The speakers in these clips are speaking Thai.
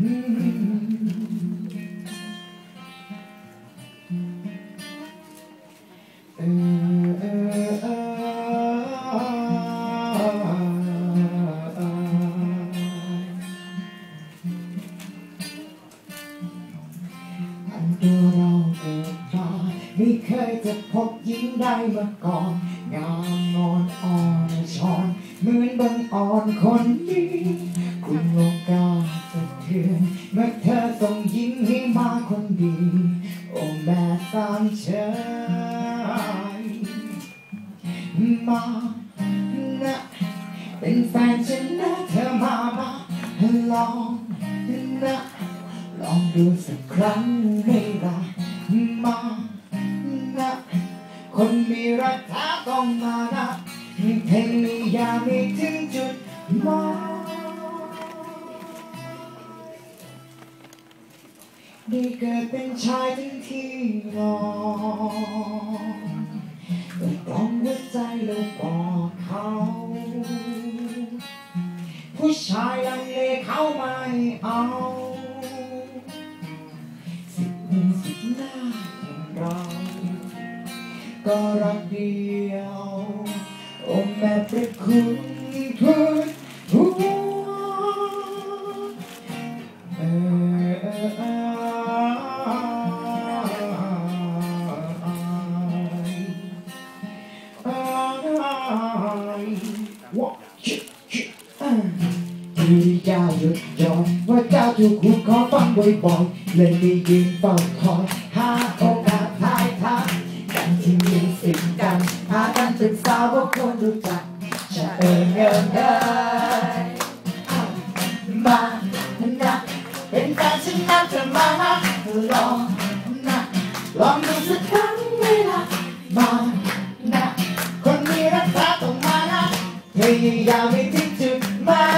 Mm-hmm. ไม่เคยจะพบหญิงใดมาก่อน งามงอนอ่อนชอนเหมือนบังอ่อนคนนี้ คุณโลกาสะเทือนเมื่อเธอส่งยิ้มให้มาคนดี โอ้แม่สามเชยมานะเป็นแฟนฉันนะเธอมามาลองนะลองดูสักครั้งให้รัก รักท้าต้องมานะเพลงนี้ยาไม่ถึงจุดหมายได้เกิดเป็นชายทั้งที่รอแต่ต้องหัวใจแล้วบอกเขา ผู้ชายลังเลเขาไม่เอาสิบมือสิบหน้าอย่างเรา ก็รักเดียวโอ้แม่ประคุณทุกหัวเออเออเออเออว่าชิชิอ่า ที่เจ้าหยุดยอมว่าเจ้าถูกขู่ขอฟังบ่อยๆเลยได้ยินเฝ้าคอย หากันศึกษาว่าคนรู้จักจะเอ่ยเงินได้มานะเป็นแฟนฉันนะเธอมาละลองนะลองดูสักครั้งเวลามานะคนมีรักษาต้องมานะพยายามไม่ทิ้งจุดหมาย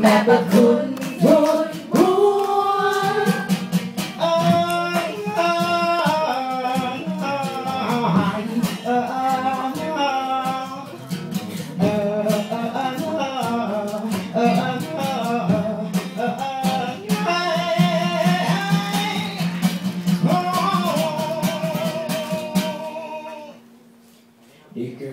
แม่ประคุณทุนหัวเอ้ยเอ้ยเอ้ยเอ้ยเอ้ยนี่เกิ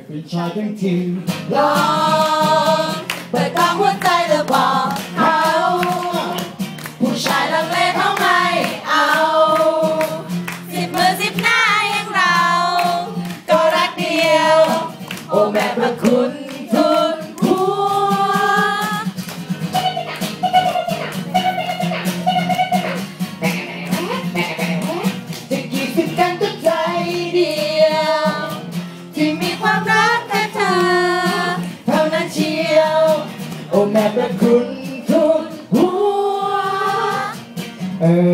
Uh,